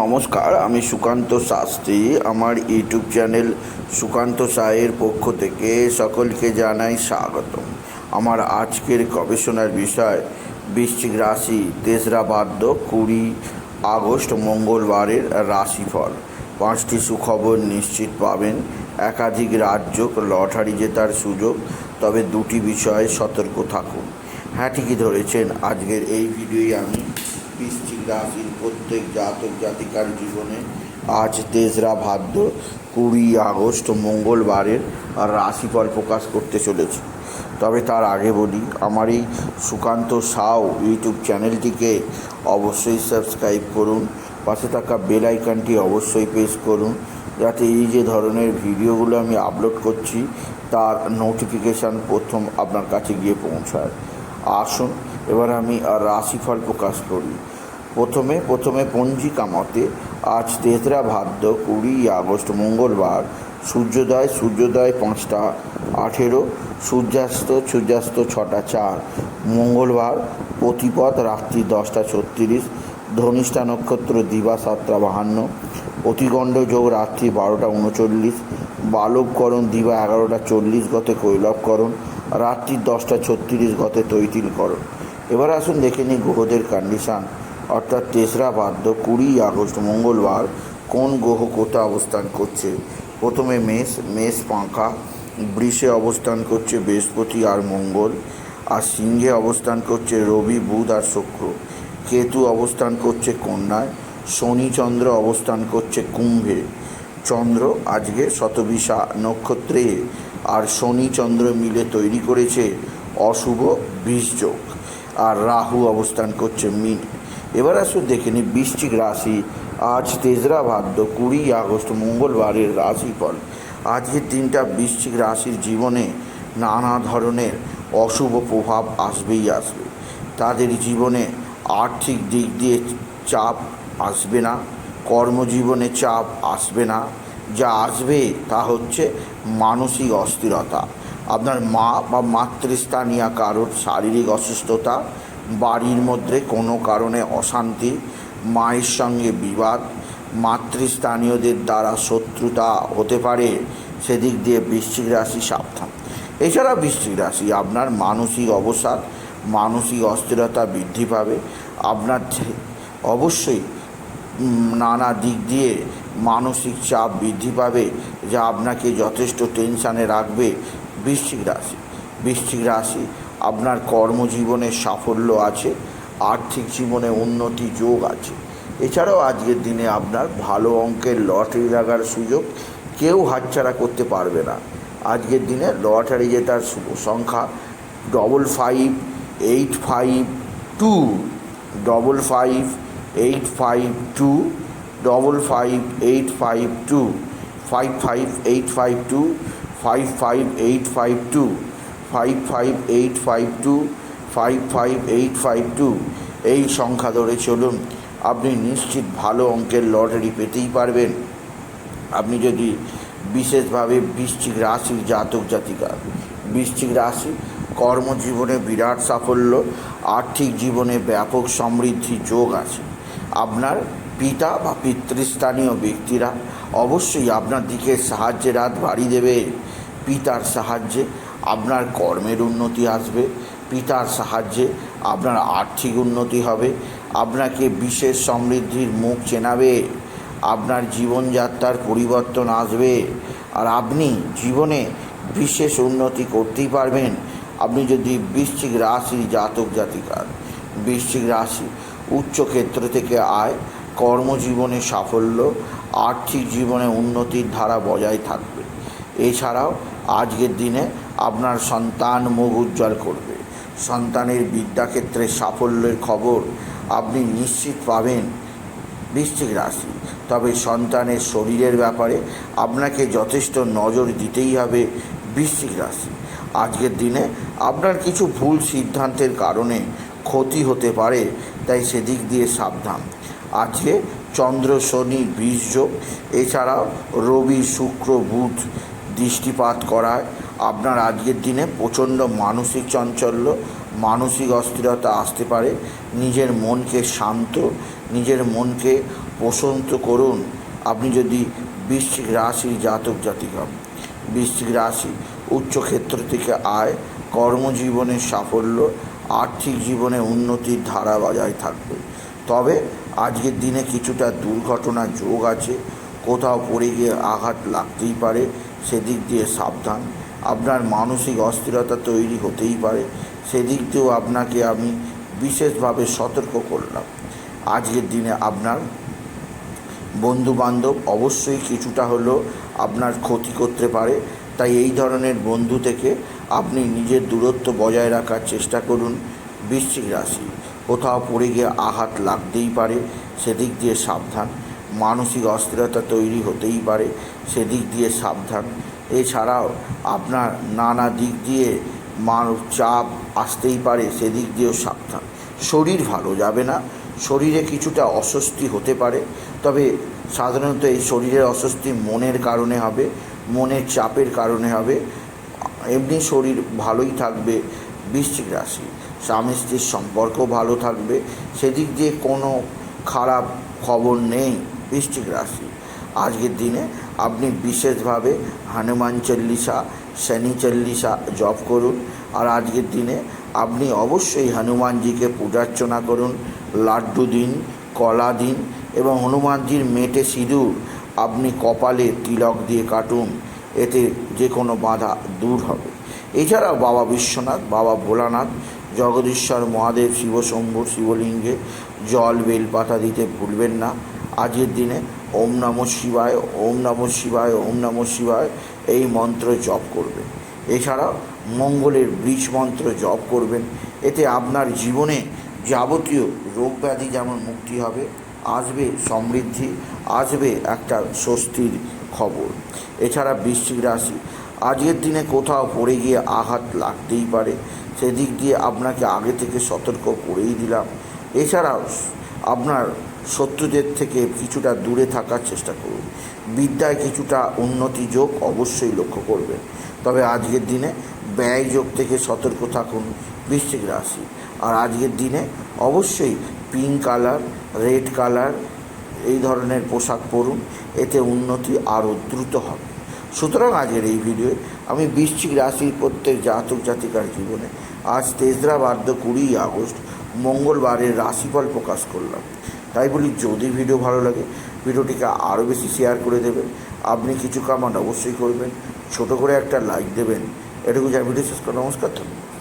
নমস্কার, আমি সুকান্ত শাস্ত্রী। আমার ইউটিউব চ্যানেল সুকান্ত সায়ের পক্ষ থেকে সকলকে জানাই স্বাগতম। আমার আজকের গবেষণার বিষয়, বৃশ্চিক রাশি, তেসরা বাদ্য কুড়ি আগস্ট, মঙ্গলবারের রাশিফল। পাঁচটি সুখবর নিশ্চিত পাবেন। একাধিক রাজ্য লটারি জেতার সুযোগ, তবে দুটি বিষয়ে সতর্ক থাকুন। হ্যাঁ ঠিকই ধরেছেন। আজকের এই ভিডিওই আমি বৃশ্চিক রাশির প্রত্যেক জাতক জাতিকার জীবনে আজ তেসরা ভাদ্র কুড়ি আগস্ট মঙ্গলবারের রাশিফল প্রকাশ করতে চলেছে। তবে তার আগে বলি, আমার এই সুকান্ত সাউ ইউটিউব চ্যানেলটিকে অবশ্যই সাবস্ক্রাইব করুন, পাশে থাকা বেল আইকনটি অবশ্যই প্রেস করুন, যাতে এই যে ধরনের ভিডিওগুলো আমি আপলোড করছি, তার নোটিফিকেশান প্রথম আপনার কাছে গিয়ে পৌঁছায়। আসুন, এবার আমি রাশিফল প্রকাশ করি। প্রথমে প্রথমে পঞ্জিকা মতে আজ তেসরা ভাদ্র কুড়ি আগস্ট মঙ্গলবার, সূর্যোদয় সূর্যোদয় পাঁচটা আঠেরো, সূর্যাস্ত সূর্যাস্ত ছটা চার, মঙ্গলবার, প্রতিপদ রাত্রি দশটা ছত্রিশ, ধনিষ্ঠা নক্ষত্র দিবা সাতটা বাহান্ন অতিগণ্ড যোগ রাত্রি বারোটা উনচল্লিশ, বালবকরণ দিবা এগারোটা চল্লিশ গতে কৈলবকরণ, রাত্রি দশটা ছত্রিশ গতে তৈতিলকরণ। এবার আসুন দেখে নিই গ্রহদের কন্ডিশান অর্থাৎ তেসরা বাদ্য কুড়ি আগস্ট মঙ্গলবার কোন গ্রহ কোথা অবস্থান করছে? প্রথমে মেষ মেষ পাঁখা, বৃষে অবস্থান করছে বৃহস্পতি আর মঙ্গল, আর সিংহে অবস্থান করছে রবি, বুধ আর শুক্র। কেতু অবস্থান করছে কন্যায়, শনি চন্দ্র অবস্থান করছে কুম্ভে। চন্দ্র আজকে শতবিশা নক্ষত্রে, আর শনি চন্দ্র মিলে তৈরি করেছে অশুভ বীজযোগ। আর রাহু অবস্থান করছে মিন। এবার আসুন দেখে নিই বৃশ্চিক রাশি। আজ তেসরা ভাদ্র, কুড়ি আগস্ট, মঙ্গলবারের রাশিফল। আজকের দিনটা বৃশ্চিক রাশির জীবনে নানা ধরনের অশুভ প্রভাব আসবেই আসবে। তাদের জীবনে আর্থিক দিক দিয়ে চাপ আসবে না, কর্মজীবনে চাপ আসবে না। যা আসবে তা হচ্ছে মানসিক অস্থিরতা। আপনার মা বা মাতৃস্থানীয় কারোর শারীরিক অসুস্থতা বাড়ির মধ্যে কোনো কারণে অশান্তি, মায়ের সঙ্গে বিবাদ, মাতৃস্থানীয়দের দ্বারা শত্রুতা হতে পারে, সেদিক দিয়ে বৃশ্চিক রাশি সাবধান। এছাড়া বৃশ্চিক রাশি, আপনার মানসিক অবসাদ, মানসিক অস্থিরতা বৃদ্ধি পাবে। আপনার অবশ্যই নানা দিক দিয়ে মানসিক চাপ বৃদ্ধি পাবে, যা আপনাকে যথেষ্ট টেনশানে রাখবে বৃশ্চিক রাশি। বৃশ্চিক রাশি আপনার কর্মজীবনে সাফল্য আছে, আর্থিক জীবনে উন্নতি যোগ আছে। এছাড়াও আজকের দিনে আপনার ভালো অঙ্কের লটারি লাগার সুযোগ কেউ হাতছাড়া করতে পারবে না। আজকের দিনে লটারি জেতার সংখ্যা double five eight five two double five eight five two double five eight five two five five eight five two five five eight five two five five eight five two five five eight five two এই সংখ্যা ধরে চলুন। আপনি নিশ্চিত ভালো অঙ্কের lottery পেতেই পারবেন। আপনি যদি বিশেষভাবে বৃশ্চিক রাশির জাতক জাতিকা, বৃশ্চিক রাশি কর্মজীবনে বিরাট সাফল্য, আর্থিক জীবনে ব্যাপক সমৃদ্ধি যোগ আছে। আপনার পিতা বা পিতৃস্থানীয় ব্যক্তিরা অবশ্যই আপনার দিকে সাহায্যের হাত বাড়ি দেবে। পিতার সাহায্যে আপনার কর্মের উন্নতি আসবে, পিতার সাহায্যে আপনার আর্থিক উন্নতি হবে, আপনাকে বিশেষ সমৃদ্ধির মুখ চেনাবে, আপনার জীবনযাত্রার পরিবর্তন আসবে, আর আপনি জীবনে বিশেষ উন্নতি করতেই পারবেন। আপনি যদি বৃশ্চিক রাশির জাতক জাতিকার, বৃশ্চিক রাশি উচ্চ ক্ষেত্র থেকে আয়, কর্মজীবনে সাফল্য, আর্থিক জীবনে উন্নতির ধারা বজায় থাকবে। এছাড়াও আজকের দিনে আপনার সন্তান মুখ উজ্জ্বল করবে। সন্তানের বিদ্যাক্ষেত্রে সাফল্যের খবর আপনি নিশ্চিত পাবেন বৃশ্চিক রাশি। তবে সন্তানের শরীরের ব্যাপারে আপনাকে যথেষ্ট নজর দিতেই হবে বৃশ্চিক রাশি। আজকের দিনে আপনার কিছু ভুল সিদ্ধান্তের কারণে ক্ষতি হতে পারে, তাই সেদিক দিয়ে সাবধান। আজকে চন্দ্র, শনি, বীর্য, এছাড়াও রবি, শুক্র, বুধ দৃষ্টিপাত করায় আপনার আজকের দিনে প্রচণ্ড মানসিক চাঞ্চল্য, মানসিক অস্থিরতা আসতে পারে। নিজের মনকে শান্ত, নিজের মনকে পছন্দ করুন। আপনি যদি বৃশ্চিক রাশির জাতক জাতিক হন বৃশ্চিক রাশি উচ্চ ক্ষেত্র থেকে আয় কর্মজীবনের সাফল্য, আর্থিক জীবনে উন্নতির ধারা বজায় থাকবে। তবে আজকের দিনে কিছুটা দুর্ঘটনা যোগ আছে। কোথাও পড়ে গিয়ে আঘাত লাগতেই পারে। সেদিক দিয়ে সাবধান। আপনার মানসিক অস্থিরতা তৈরি হতেই পারে। সেদিক দিয়েও আপনাকে আমি বিশেষভাবে সতর্ক করলাম। আজকের দিনে আপনার বন্ধু বান্ধব অবশ্যই কিছুটা হলেও আপনার ক্ষতি করতে পারে। তাই এই ধরনের বন্ধু থেকে আপনি নিজের দূরত্ব বজায় রাখার চেষ্টা করুন বৃশ্চিক রাশি। কোথাও পড়ে গিয়ে আঘাত লাগতেই পারে, সেদিক দিয়ে সাবধান। মানসিক অস্থিরতা তৈরি হতেই পারে, সেদিক দিয়ে সাবধান। এছাড়াও আপনার নানা দিক দিয়ে মানব চাপ আসতেই পারে, সেদিক দিয়েও সাবধান। শরীর ভালো যাবে না, শরীরে কিছুটা অস্বস্তি হতে পারে, তবে সাধারণত এই শরীরের অস্বস্তি মনের কারণে হবে, মনের চাপের কারণে হবে। এমনি শরীর ভালোই থাকবে, বৃশ্চিক রাশি, স্বামী স্ত্রীর সম্পর্ক ভালো থাকবে, সেদিক দিয়ে কোনো খারাপ খবর নেই বৃশ্চিক রাশি। আজকের দিনে আপনি বিশেষভাবে হনুমান চল্লিশা, শনি চল্লিশা জপ করুন। আর আজকের দিনে আপনি অবশ্যই হনুমানজিকে পূজার্চনা করুন, লাড্ডু দিন, কলা দিন এবং হনুমানজির মেটে সিঁদুর আপনি কপালে তিলক দিয়ে কাটুন, এতে যে কোনো বাধা দূর হবে। এছাড়াও বাবা বিশ্বনাথ, বাবা ভোলানাথ, জগদীশ্বর মহাদেব, শিবশম্ভু, শিবলিঙ্গে জল, বেলপাতা দিতে ভুলবেন না। আজকের দিনে ওম নম শিবায়, ওম নম শিবায়, ওম নম শিবায় এই মন্ত্র জপ করবেন। এছাড়াও মঙ্গলের বীজ মন্ত্র জপ করবেন। এতে আপনার জীবনে যাবতীয় রোগ ব্যাধি যেমন মুক্তি হবে, আসবে সমৃদ্ধি, আসবে একটা স্বস্তির খবর। এছাড়া বৃশ্চিক রাশি, আজকের দিনে কোথাও পড়ে গিয়ে আঘাত লাগতেই পারে। সেদিক দিয়ে আপনাকে আগে থেকে সতর্ক করেই দিলাম। এছাড়াও আপনার শত্রুদের থেকে কিছুটা দূরে থাকার চেষ্টা করুন। বিদ্যায় কিছুটা উন্নতি যোগ অবশ্যই লক্ষ্য করবেন। তবে আজকের দিনে ব্যয় যোগ থেকে সতর্ক থাকুন বৃশ্চিক রাশি। আর আজকের দিনে অবশ্যই পিঙ্ক কালার রেড কালার এই ধরনের পোশাক পরুন। এতে উন্নতি আরও দ্রুত হবে। সুতরাং আজকের এই ভিডিওয়ে আমি বৃশ্চিক রাশির প্রত্যেক জাতক জাতিকার জীবনে আজ তেসরা বার্ধ কুড়ি আগস্ট মঙ্গলবারের রাশিফল প্রকাশ করলাম। তাই বলি, যদি ভিডিও ভালো লাগে, ভিডিওটিকে আরও বেশি শেয়ার করে দেবেন। আপনি কিছু কামান অবশ্যই করবেন। ছোট করে একটা লাইক দেবেন। এটুকু যা ভিডিও শেষ করে নমস্কার, ধন্যবাদ।